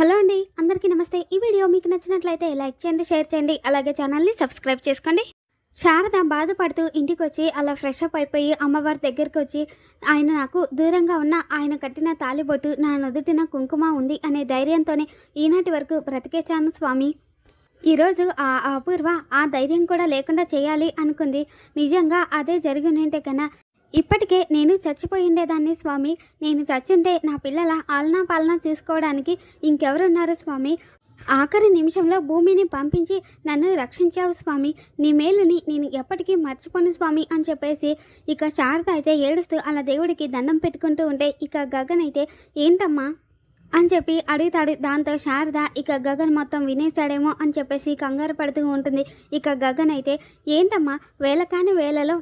Hello అండి అందరికీ నమస్తే. ఈ వీడియో మీకు నచ్చినట్లయితే లైక్ చేయండి షేర్ చేయండి అలాగే ఛానల్ని సబ్స్క్రైబ్ చేసుకోండి. శారద బాధపడుతూ ఇంటికి వచ్చి అలా ఫ్రెష్ అప్ అయిపోయి అమ్మవారి దగ్గరికి వచ్చి ఆయన నాకు దూరంగా ఉన్న ఆయన కట్టిన తాలిబొట్టు నా నుదుటిన కుంకుమ ఉంది అనే ధైర్యంతోనే ఈనాటి వరకు బ్రతికేశాను స్వామి. ఈరోజు ఆ అపూర్వ ఆ ధైర్యం కూడా లేకుండా చేయాలి అనుకుంది. నిజంగా అదే జరిగి ఉంటే కన్నా ఇప్పటికే నేను చచ్చిపోయి ఉండేదాన్ని స్వామి. నేను చచ్చుంటే నా పిల్లల ఆలనా పాలనా చూసుకోవడానికి ఇంకెవరున్నారు స్వామి? ఆఖరి నిమిషంలో భూమిని పంపించి నన్ను రక్షించావు స్వామి. నీ మేలుని నేను ఎప్పటికీ మర్చిపోను స్వామి అని చెప్పేసి ఇక శారద అయితే ఏడుస్తూ అలా దేవుడికి దండం పెట్టుకుంటూ ఉంటే ఇక గగన్ అయితే ఏంటమ్మా? అని చెప్పి అడుగుతాడు. దాంతో శారద ఇక గగన్ మొత్తం వినేశాడేమో అని చెప్పేసి కంగారు పడుతూ ఉంటుంది. ఇక గగన్ అయితే ఏంటమ్మా? వేల కాని వేలలో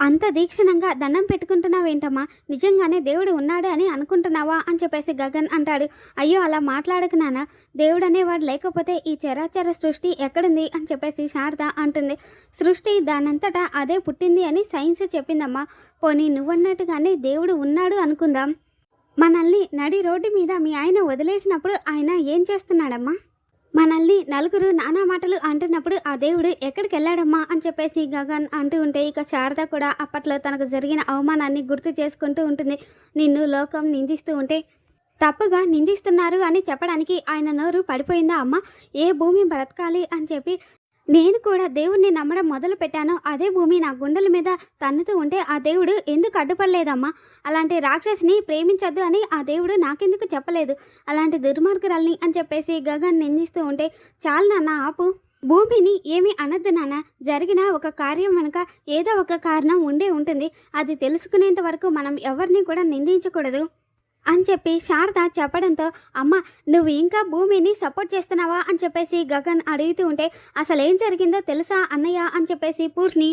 అంత దీక్షణంగా దండం పెట్టుకుంటున్నావేంటమ్మా? నిజంగానే దేవుడు ఉన్నాడు అని అనుకుంటున్నావా? అని చెప్పేసి గగన్ అంటాడు. అయ్యో అలా మాట్లాడకు నాన్న. దేవుడు అనేవాడు లేకపోతే ఈ చరాచర సృష్టి ఎక్కడుంది? అని చెప్పేసి శారద అంటుంది. సృష్టి దానంతటా అదే పుట్టింది అని సైన్స్ చెప్పిందమ్మా. పోనీ నువ్వన్నట్టుగానే దేవుడు ఉన్నాడు అనుకుందాం. మనల్ని నడి రోడ్డు మీద మీ ఆయన వదిలేసినప్పుడు ఆయన ఏం చేస్తున్నాడమ్మా? మనల్ని నలుగురు నానా మాటలు అంటున్నప్పుడు ఆ దేవుడు ఎక్కడికి వెళ్ళాడమ్మా అని చెప్పేసి గగన్ అంటూ ఉంటే ఇక శారద కూడా అప్పట్లో తనకు జరిగిన అవమానాన్ని గుర్తు చేసుకుంటూ ఉంటుంది. నిన్ను లోకం నిందిస్తూ ఉంటే తప్పుగా నిందిస్తున్నారు అని చెప్పడానికి ఆయన నోరు పడిపోయిందా అమ్మ? ఏ భూమి బ్రతకాలి అని చెప్పి నేను కూడా దేవుణ్ణి నమ్మడం మొదలు పెట్టాను. అదే భూమి నా గుండెల మీద తన్నుతూ ఉంటే ఆ దేవుడు ఎందుకు అడ్డుపడలేదమ్మా? అలాంటి రాక్షసిని ప్రేమించద్దు అని ఆ దేవుడు నాకెందుకు చెప్పలేదు? అలాంటి దుర్మార్గురాల్ని అని చెప్పేసి గగన్ నిందిస్తూ ఉంటే చాలు నాన్న ఆపు. భూమిని ఏమీ అనద్దు నాన్న. జరిగిన ఒక కార్యం వెనుక ఏదో ఒక కారణం ఉండే ఉంటుంది. అది తెలుసుకునేంత వరకు మనం ఎవరిని కూడా నిందించకూడదు. అని చెప్పి శారద చెప్పడంతో అమ్మ నువ్వు ఇంకా భూమిని సపోర్ట్ చేస్తున్నావా? అని చెప్పేసి గగన్ అడుగుతూ ఉంటే అసలు ఏం జరిగిందో తెలుసా అన్నయ్య? అని చెప్పేసి పూర్ణి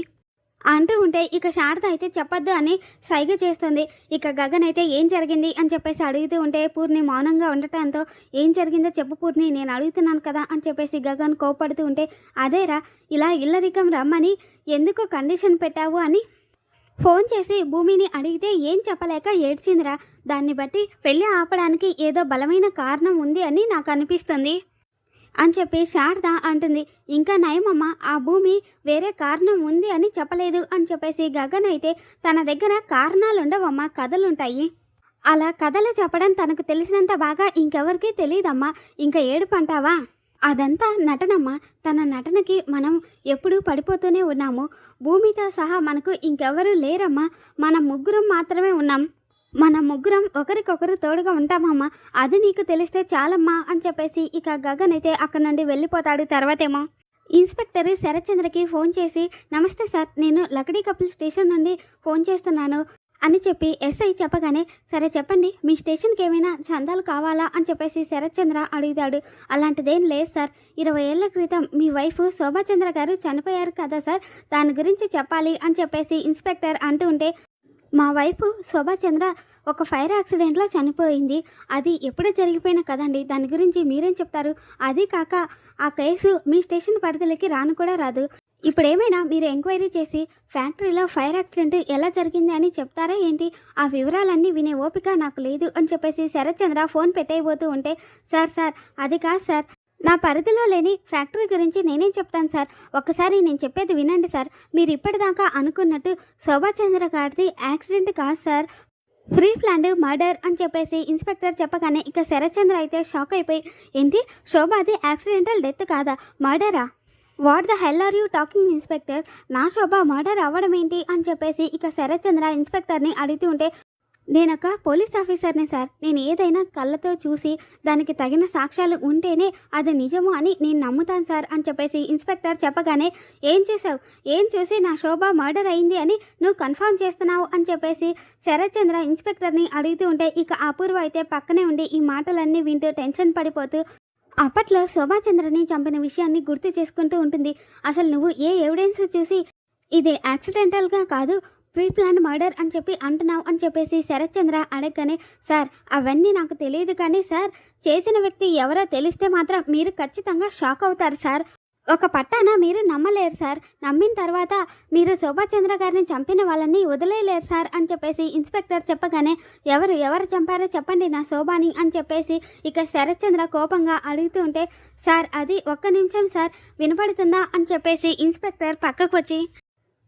అంటూ ఉంటే ఇక శారద అయితే చెప్పొద్దు అని సైగ చేస్తుంది. ఇక గగన్ అయితే ఏం జరిగింది? అని చెప్పేసి అడుగుతూ ఉంటే పూర్ణి మౌనంగా ఉండటంతో ఏం జరిగిందో చెప్పు పూర్ణి నేను అడుగుతున్నాను కదా? అని చెప్పేసి గగన్ కోపడుతూ ఉంటే అదేరా ఇలా ఇల్లరికం రమ్మని ఎందుకు కండిషన్ పెట్టావు? అని ఫోన్ చేసి భూమిని అడిగితే ఏం చెప్పలేక ఏడ్చిందిరా. దాన్ని బట్టి పెళ్ళి ఆపడానికి ఏదో బలమైన కారణం ఉంది అని నాకు అనిపిస్తుంది. అని చెప్పి శారద అంటుంది. ఇంకా నయమమ్మ ఆ భూమి వేరే కారణం ఉంది అని చెప్పలేదు అని చెప్పేసి గగన్ అయితే తన దగ్గర కారణాలు ఉండవమ్మా కథలుంటాయి. అలా కథలు చెప్పడం తనకు తెలిసినంత బాగా ఇంకెవరికీ తెలియదమ్మా. ఇంకా ఏడు పంటావా అదంతా నటనమ్మ. తన నటనకి మనం ఎప్పుడూ పడిపోతూనే ఉన్నాము. భూమితో సహా మనకు ఇంకెవరూ లేరమ్మా. మనం ముగ్గురం మాత్రమే ఉన్నాం. మన ముగ్గురం ఒకరికొకరు తోడుగా ఉంటామమ్మా. అది నీకు తెలిస్తే చాలమ్మా అని చెప్పేసి ఇక గగన్ అయితే అక్కడ నుండి వెళ్ళిపోతాడు తర్వాతేమో. ఇన్స్పెక్టర్ శరత్చంద్రకి ఫోన్ చేసి నమస్తే సార్ నేను లకడీ కపిల్ స్టేషన్ నుండి ఫోన్ చేస్తున్నాను. అని చెప్పి ఎస్ఐ చెప్పగానే సరే చెప్పండి మీ స్టేషన్కి ఏమైనా చందాలు కావాలా? అని చెప్పేసి శరత్చంద్ర అడుగుతాడు. అలాంటిదేం లేదు సార్. ఇరవై ఏళ్ళ క్రితం మీ వైఫ్ శోభాచంద్ర గారు చనిపోయారు కదా సార్. దాని గురించి చెప్పాలి అని చెప్పేసి ఇన్స్పెక్టర్ అంటూ ఉంటే మా వైఫ్ శోభాచంద్ర ఒక ఫైర్ యాక్సిడెంట్లో చనిపోయింది. అది ఎప్పుడో జరిగిపోయిన కదండి. దాని గురించి మీరేం చెప్తారు? అది కాక ఆ కేసు మీ స్టేషన్ పరిధిలోకి రాను కూడా రాదు. ఇప్పుడు ఏమైనా మీరు ఎంక్వైరీ చేసి ఫ్యాక్టరీలో ఫైర్ యాక్సిడెంట్ ఎలా జరిగింది అని చెప్తారా ఏంటి? ఆ వివరాలన్నీ వినే ఓపిక నాకు లేదు అని చెప్పేసి శరత్చంద్ర ఫోన్ పెట్టేయబోతూ ఉంటే సార్ సార్ అది కాదు సార్. నా పరిధిలో లేని ఫ్యాక్టరీ గురించి నేనేం చెప్తాను సార్? ఒక్కసారి నేను చెప్పేది వినండి సార్. మీరు ఇప్పటిదాకా అనుకున్నట్టు శోభాచంద్ర గారిది యాక్సిడెంట్ కాదు సార్. ఫ్రీ ప్లాండ్ మర్డర్ అని చెప్పేసి ఇన్స్పెక్టర్ చెప్పగానే ఇక శరత్చంద్ర అయితే షాక్ అయిపోయి ఏంటి? శోభాది యాక్సిడెంటల్ డెత్ కాదా? మర్డరా? What the hell are you talking inspector? నా శోభ మర్డర్ అవ్వడం ఏంటి? అని చెప్పేసి ఇక శరత్చంద్ర ఇన్స్పెక్టర్ని అడుగుతూ ఉంటే నేనొక పోలీస్ ఆఫీసర్ని సార్. నేను ఏదైనా కళ్ళతో చూసి దానికి తగిన సాక్ష్యాలు ఉంటేనే అది నిజము అని నేను నమ్ముతాను సార్ అని చెప్పేసి ఇన్స్పెక్టర్ చెప్పగానే ఏం చేసావు ఏం చూసి నా శోభ మర్డర్ అయింది అని నువ్వు కన్ఫర్మ్ చేస్తున్నావు? అని చెప్పేసి శరత్చంద్ర ఇన్స్పెక్టర్ని అడుగుతూ ఉంటే ఇక అపూర్వ అయితే పక్కనే ఉండి ఈ మాటలన్నీ వింటూ టెన్షన్ పడిపోతూ అప్పట్లో శోభాచంద్రని చంపిన విషయాన్ని గుర్తు చేసుకుంటూ ఉంటుంది. అసలు నువ్వు ఏ ఎవిడెన్స్ చూసి ఇది యాక్సిడెంటల్గా కాదు ప్రీ ప్లాన్ మర్డర్ అని చెప్పి అంటున్నావు అని చెప్పేసి శరత్చంద్ర అడగగానే సార్ అవన్నీ నాకు తెలియదు కానీ సార్ చేసిన వ్యక్తి ఎవరో తెలిస్తే మాత్రం మీరు ఖచ్చితంగా షాక్ అవుతారు సార్. ఒక పట్టాన మీరు నమ్మలేరు సార్. నమ్మిన తర్వాత మీరు శోభాచంద్ర గారిని చంపిన వాళ్ళని వదిలేయలేరు సార్ అని చెప్పేసి ఇన్స్పెక్టర్ చెప్పగానే ఎవరు ఎవరు చంపారో చెప్పండి నా శోభాని అని చెప్పేసి ఇక శరత్చంద్ర కోపంగా అడుగుతూ ఉంటే సార్ అది ఒక్క నిమిషం సార్ వినపడుతుందా? అని చెప్పేసి ఇన్స్పెక్టర్ పక్కకు వచ్చి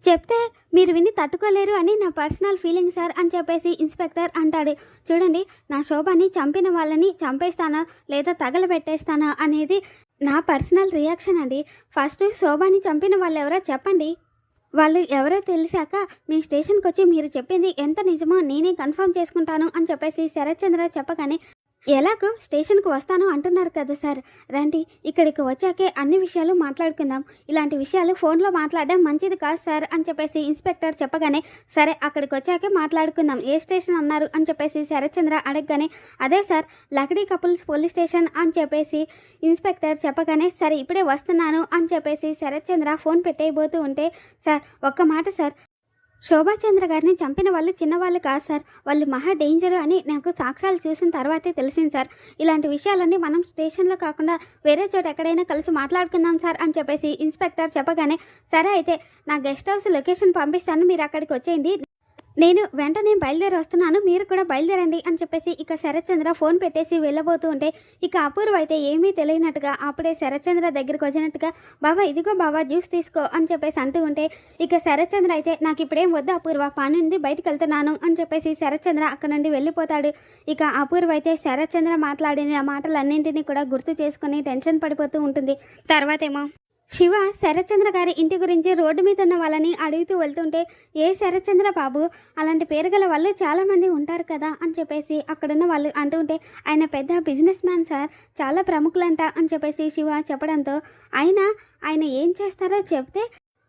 చెప్తే మీరు విని తట్టుకోలేరు అని నా పర్సనల్ ఫీలింగ్ సార్ అని చెప్పేసి ఇన్స్పెక్టర్ అంటాడు. చూడండి నా శోభని చంపిన వాళ్ళని చంపేస్తానా లేదా తగలబెట్టేస్తానా? అనేది నా పర్సనల్ రియాక్షన్ అండి. ఫస్ట్ శోభాని చంపిన వాళ్ళు ఎవరో చెప్పండి. వాళ్ళు ఎవరో తెలిసాక మీ స్టేషన్కి వచ్చి మీరు చెప్పింది ఎంత నిజమో నేనే కన్ఫర్మ్ చేసుకుంటాను అని చెప్పేసి శరత్చంద్ర చెప్పగానే ఎలాగో స్టేషన్కి వస్తాను అంటున్నారు కదా సార్. రండి ఇక్కడికి వచ్చాకే అన్ని విషయాలు మాట్లాడుకుందాం. ఇలాంటి విషయాలు ఫోన్లో మాట్లాడడం మంచిది కాదు సార్ అని చెప్పేసి ఇన్స్పెక్టర్ చెప్పగానే సరే అక్కడికి వచ్చాకే మాట్లాడుకుందాం. ఏ స్టేషన్ అన్నారు అని చెప్పేసి శరత్చంద్ర అడగగానే అదే sir Lakdi Kapul police station అని చెప్పేసి ఇన్స్పెక్టర్ చెప్పగానే సరే ఇప్పుడే వస్తున్నాను అని చెప్పేసి శరత్చంద్ర ఫోన్ పెట్టేయబోతూ ఉంటే సార్ ఒక్క మాట సార్ శోభాచంద్ర గారిని చంపిన వాళ్ళు చిన్నవాళ్ళు కాదు సార్. వాళ్ళు మహా డేంజర్ అని నాకు సాక్ష్యాలు చూసిన తర్వాతే తెలిసింది సార్. ఇలాంటి విషయాలన్నీ మనం స్టేషన్లో కాకుండా వేరే చోట ఎక్కడైనా కలిసి మాట్లాడుకుందాం సార్ అని చెప్పేసి ఇన్స్పెక్టర్ చెప్పగానే సరే అయితే నా గెస్ట్ హౌస్ లొకేషన్ పంపిస్తాను మీరు అక్కడికి వచ్చేయండి. నేను వెంటనే బయలుదేరి వస్తున్నాను మీరు కూడా బయలుదేరండి అని చెప్పేసి ఇక శరత్చంద్ర ఫోన్ పెట్టేసి వెళ్ళబోతూ ఉంటే ఇక అపూర్వ అయితే ఏమీ తెలియనట్టుగా అప్పుడే శరత్చంద్ర దగ్గరికి వచ్చినట్టుగా బాబా ఇదిగో బాబా జ్యూస్ తీసుకో అని చెప్పేసి అంటూ ఉంటే ఇక శరత్చంద్ర అయితే నాకు ఇప్పుడేం వద్దు అపూర్వ పని నుండి బయటకు వెళ్తున్నాను అని చెప్పేసి శరత్చంద్ర అక్కడ నుండి వెళ్ళిపోతాడు. ఇక అపూర్వ అయితే శరత్చంద్ర మాట్లాడిన మాటలన్నింటినీ కూడా గుర్తు చేసుకుని టెన్షన్ పడిపోతూ ఉంటుంది. తర్వాతేమో శివ శరత్చంద్ర గారి ఇంటి గురించి రోడ్డు మీద ఉన్న వాళ్ళని అడుగుతూ వెళ్తుంటే ఏ శరత్చంద్ర బాబు అలాంటి పేరు గల వాళ్ళు చాలామంది ఉంటారు కదా అని చెప్పేసి అక్కడున్న వాళ్ళు అంటుంటే ఆయన పెద్ద బిజినెస్ మ్యాన్ సార్ చాలా ప్రముఖులంట అని చెప్పేసి శివ చెప్పడంతో ఆయన ఆయన ఏం చేస్తారో చెప్తే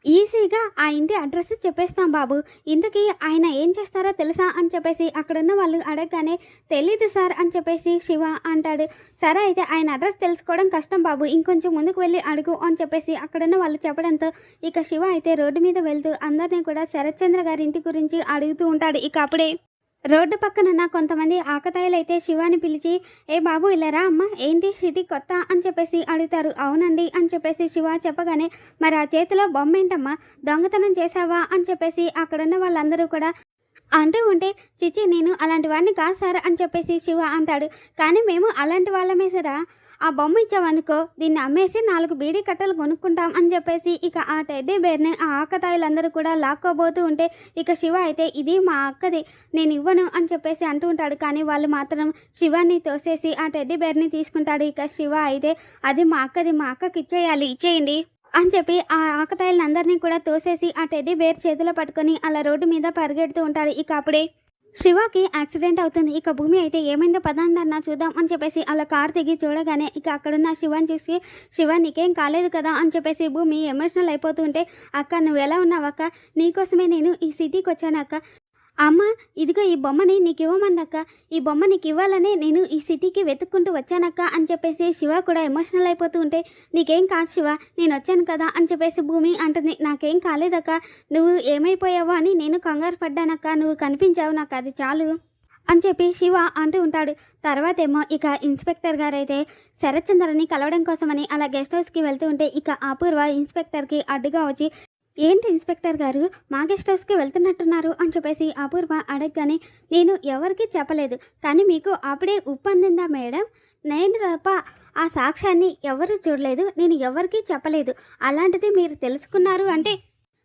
ఈజీగా ఆ ఇంటి అడ్రస్ చెప్పేస్తాం బాబు. ఇంతకీ ఆయన ఏం చేస్తారో తెలుసా అని చెప్పేసి అక్కడున్న వాళ్ళు అడగగానే తెలీదు సార్ అని చెప్పేసి శివ అంటాడు. సరే అయితే ఆయన అడ్రస్ తెలుసుకోవడం కష్టం బాబు. ఇంకొంచెం ముందుకు వెళ్ళి అడుగు అని చెప్పేసి అక్కడున్న వాళ్ళు చెప్పడంతో ఇక శివ అయితే రోడ్డు మీద వెళ్తూ అందరినీ కూడా శరత్చంద్ర గారి ఇంటి గురించి అడుగుతూ ఉంటాడు. ఇక అప్పుడే రోడ్డు పక్కనున్న కొంతమంది ఆకతాయిలు అయితే శివాని పిలిచి ఏ బాబు ఇల్లరా అమ్మ ఏంటి సిటీ కొత్త? అని చెప్పేసి అడుగుతారు. అవునండి అని చెప్పేసి శివ చెప్పగానే మరి ఆ చేతిలో బొమ్మ ఏంటమ్మా? దొంగతనం చేశావా? అని చెప్పేసి అక్కడున్న వాళ్ళందరూ కూడా అంటూ ఉంటే చిచి నేను అలాంటి వాడిని కాదు సార్ అని చెప్పేసి శివ అంటాడు. కానీ మేము అలాంటి వాళ్ళమే సరా. ఆ బొమ్మ ఇచ్చావనుకో దీన్ని అమ్మేసి నాలుగు బీడీ కట్టలు కొనుక్కుంటాం అని చెప్పేసి ఇక ఆ టెడ్డీ బేర్ని ఆ ఆకతాయిలందరూ కూడా లాక్కోబోతూ ఉంటే ఇక శివ అయితే ఇది మా అక్కది నేను ఇవ్వను అని చెప్పేసి అంటూ ఉంటాడు. కానీ వాళ్ళు మాత్రం శివాన్ని తోసేసి ఆ టెడ్డీ బేర్ని తీసుకుంటాడు. ఇక శివ అయితే అది మా అక్కది మా అక్కకి ఇచ్చేయాలి ఇచ్చేయండి. అని చెప్పి ఆ ఆకతాయిలను అందరినీ కూడా తోసేసి ఆ టెడ్డీ బేర్ చేతిలో పట్టుకొని అలా రోడ్డు మీద పరిగెడుతూ ఉంటాడు ఇక అప్పుడే శివకి యాక్సిడెంట్ అవుతుంది. ఇక భూమి అయితే ఏమైందో పదండి అన్న చూద్దాం అని చెప్పేసి అలా కార్ దిగి చూడగానే ఇక అక్కడున్న శివని చూసి శివ నీకేం కాలేదు కదా? అని చెప్పేసి భూమి ఎమోషనల్ అయిపోతుంటే అక్క నువ్వు ఎలా ఉన్నావు అక్క నీకోసమే నేను ఈ సిటీకి వచ్చాను అక్క అమ్మ ఇదిగో ఈ బొమ్మని నీకు ఇవ్వమందక్క ఈ బొమ్మ నీకు ఇవ్వాలనే నేను ఈ సిటీకి వెతుక్కుంటూ వచ్చానక్క అని చెప్పేసి శివ కూడా ఎమోషనల్ అయిపోతూ ఉంటే నీకేం కాదు శివ నేను వచ్చాను కదా అని చెప్పేసి భూమి అంటుంది. నాకేం కాలేదక్క నువ్వు ఏమైపోయావో అని నేను కంగారు పడ్డానక్క నువ్వు కనిపించావు నాకు అది చాలు అని చెప్పి శివ అంటూ ఉంటాడు. తర్వాత ఏమో ఇక ఇన్స్పెక్టర్ గారైతే శరత్చంద్రని కలవడం కోసమని అలా గెస్ట్ హౌస్కి వెళ్తూ ఉంటే ఇక అపూర్వ ఇన్స్పెక్టర్కి అడ్డుగా వచ్చి ఏంటి ఇన్స్పెక్టర్ గారు? మా గెస్ట్ హౌస్కి వెళ్తున్నట్టున్నారు అని చెప్పేసి అపూర్వ అడగగానే నేను ఎవరికీ చెప్పలేదు కానీ మీకు అప్పుడే ఉప్పందిందా మేడం? నేను తప్ప ఆ సాక్ష్యాన్ని ఎవరు చూడలేదు నేను ఎవరికీ చెప్పలేదు. అలాంటిది మీరు తెలుసుకున్నారు అంటే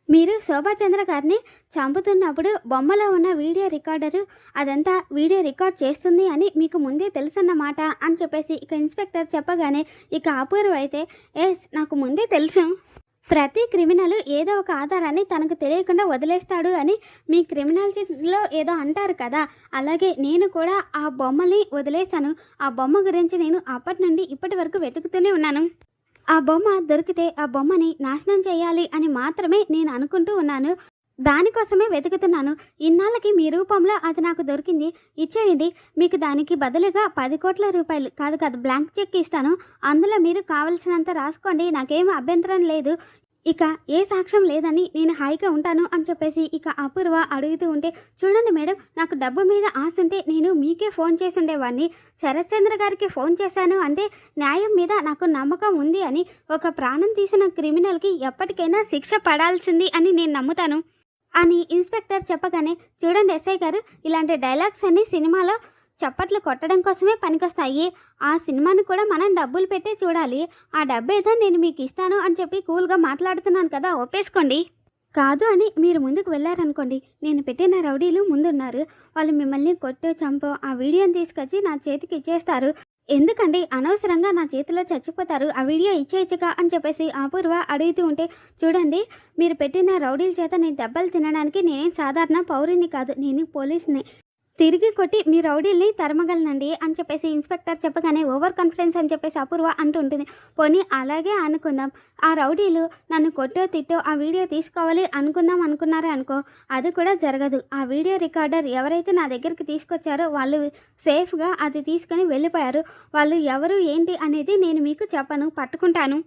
మీరు శోభాచంద్ర గారిని చంపుతున్నప్పుడు బొమ్మలో ఉన్న వీడియో రికార్డరు అదంతా వీడియో రికార్డ్ చేస్తుంది అని మీకు ముందే తెలుసన్నమాట అని చెప్పేసి ఇక ఇన్స్పెక్టర్ చెప్పగానే ఇక అపూర్వ అయితే ఎస్ నాకు ముందే తెలుసు. ప్రతి క్రిమినల్ ఏదో ఒక ఆధారాన్ని తనకు తెలియకుండా వదిలేస్తాడు అని మీ క్రిమినాలజీలో ఏదో అంటారు కదా. అలాగే నేను కూడా ఆ బొమ్మని వదిలేశాను. ఆ బొమ్మ గురించి నేను అప్పటి నుండి ఇప్పటి వరకు వెతుకుతూనే ఉన్నాను. ఆ బొమ్మ దొరికితే ఆ బొమ్మని నాశనం చేయాలి అని మాత్రమే నేను అనుకుంటూ ఉన్నాను. దానికోసమే వెతుకుతున్నాను. ఇన్నాళ్ళకి మీ రూపంలో అది నాకు దొరికింది. ఇచ్చేయండి. మీకు దానికి బదులుగా పది కోట్ల రూపాయలు కాదు కాదు బ్లాంక్ చెక్ ఇస్తాను. అందులో మీరు కావలసినంత రాసుకోండి. నాకేం అభ్యంతరం లేదు. ఇక ఏ సాక్ష్యం లేదని నేను హాయిగా ఉంటాను అని చెప్పేసి ఇక అపూర్వ అడుగుతూ ఉంటే చూడండి మేడం నాకు డబ్బు మీద ఆశ ఉంటే నేను మీకే ఫోన్ చేసి ఉండేవాడిని శరత్చంద్ర గారికి ఫోన్ చేశాను అంటే న్యాయం మీద నాకు నమ్మకం ఉంది అని. ఒక ప్రాణం తీసిన క్రిమినల్కి ఎప్పటికైనా శిక్ష పడాల్సింది అని నేను నమ్ముతాను. అని ఇన్స్పెక్టర్ చెప్పగానే చూడండి ఎస్ఐ గారు ఇలాంటి డైలాగ్స్ అన్ని సినిమాలో చప్పట్లు కొట్టడం కోసమే పనికొస్తాయి. ఆ సినిమాను కూడా మనం డబ్బులు పెట్టి చూడాలి. ఆ డబ్బు ఏదో నేను మీకు ఇస్తాను అని చెప్పి కూల్గా మాట్లాడుతున్నాను కదా ఒప్పేసుకోండి. కాదు అని మీరు ముందుకు వెళ్ళారనుకోండి నేను పెట్టిన రౌడీలు ముందున్నారు. వాళ్ళు మిమ్మల్ని కొట్టో చంపో ఆ వీడియోని తీసుకొచ్చి నా చేతికి ఇచ్చేస్తారు. ఎందుకండి? అనవసరంగా నా చేతిలో చచ్చిపోతారు. ఆ వీడియో ఇచ్చేయచ్చుగా అని చెప్పేసి అపూర్వ అడుగుతూ ఉంటే చూడండి మీరు పెట్టిన రౌడీల చేత నేను దెబ్బలు తినడానికి నేనేం సాధారణ పౌరుని కాదు. నేను పోలీస్ని. తిరిగి కొట్టి మీ రౌడీల్ని తరమగలనండి అని చెప్పేసి ఇన్స్పెక్టర్ చెప్పగానే ఓవర్ కాన్ఫిడెన్స్ అని చెప్పేసి అపూర్వ అంటుంటుంది పోనీ అలాగే అనుకుందాం. ఆ రౌడీలు నన్ను కొట్టో తిట్టో ఆ వీడియో తీసుకోవాలి అనుకుందాం అనుకున్నారే అనుకో అది కూడా జరగదు. ఆ వీడియో రికార్డర్ ఎవరైతే నా దగ్గరికి తీసుకొచ్చారో వాళ్ళు సేఫ్గా అది తీసుకొని వెళ్ళిపోయారు. వాళ్ళు ఎవరు ఏంటి అనేది నేను మీకు చెప్పను పట్టుకుంటాను.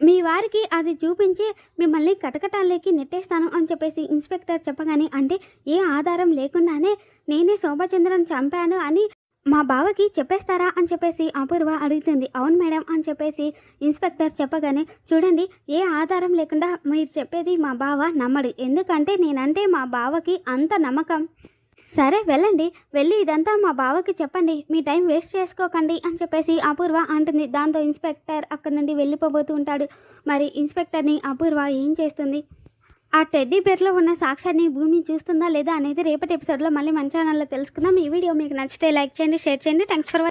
మీ వారికి అది చూపించి మిమ్మల్ని కటకటాల్లోకి నెట్టేస్తాను అని చెప్పేసి ఇన్స్పెక్టర్ చెప్పగానే అంటే ఏ ఆధారం లేకుండానే నేనే శోభచంద్రన్ చంపాను అని మా బావకి చెప్పేస్తారా అని చెప్పేసి అపూర్వ అడుగుతుంది. అవును మేడం అని చెప్పేసి ఇన్స్పెక్టర్ చెప్పగానే చూడండి ఏ ఆధారం లేకుండా మీరు చెప్పేది మా బావ నమ్మడు. ఎందుకంటే నేనంటే మా బావకి అంత నమ్మకం. సరే వెళ్ళండి. వెళ్ళి ఇదంతా మా బావకి చెప్పండి. మీ టైం వేస్ట్ చేసుకోకండి అని చెప్పేసి అపూర్వ అంటుంది. దాంతో ఇన్స్పెక్టర్ అక్కడి నుండి వెళ్ళిపోబోతూ ఉంటాడు. మరి ఇన్స్పెక్టర్ని అపూర్వ ఏం చేస్తుంది? ఆ టెడ్డీ బేర్లో ఉన్న సాక్ష్యాన్ని భూమి చూస్తుందా లేదా అనేది రేపటి ఎపిసోడ్లో మళ్ళీ మన ఛానల్లో తెలుసుకుందాం. ఈ వీడియో మీకు నచ్చితే లైక్ చేయండి షేర్ చేయండి. Thanks for